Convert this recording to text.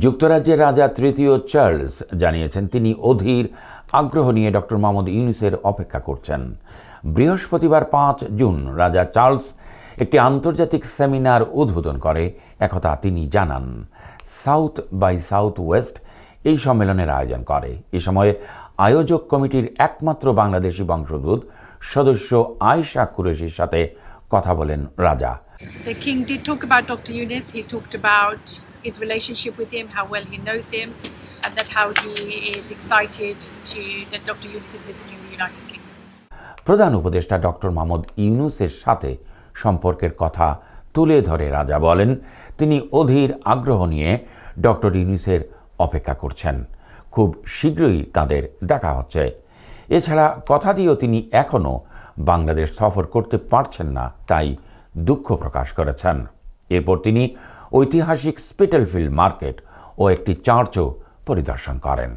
যুক্তরাজ্যের রাজা তৃতীয় চার্লস জানিয়েছেন, তিনি অধীর আগ্রহ নিয়ে ডক্টর মোহাম্মদ ইউনুসের অপেক্ষা করছেন। বৃহস্পতিবার পাঁচ জুন রাজা চার্লস একটি আন্তর্জাতিক সেমিনার উদ্বোধন করে। একথা তিনি জানান, সাউথ বাই সাউথ ওয়েস্ট এই সম্মেলনের আয়োজন করে। এ সময় আয়োজক কমিটির একমাত্র বাংলাদেশি বংশোদ্ভূত সদস্য আয়শা কুরেশির সাথে কথা বলেন রাজা। The king did talk about Dr. He talked about his relationship with him, how well he knows him, and that how he is excited to that Dr. Eunice is visiting the United Kingdom. প্রধান উপদেষ্টা doctor Mohammad ইউনুসের সাথে সম্পর্কের কথা তুলে ধরে রাজা বলেন তিনি অধীর আগ্রহ নিয়ে ডক্টর ইউনুসের অপেক্ষা করছেন খুব শীঘ্রই তাদের দেখা হচ্ছে এছাড়া কথা দিয়েও তিনি এখনও বাংলাদেশ সফর করতে পারছেন না তাই দুঃখ প্রকাশ করেছেন এরপর তিনি ঐতিহাসিক স্পিটেলফিল্ড মার্কেট ও একটি চার্চও পরিদর্শন করেন।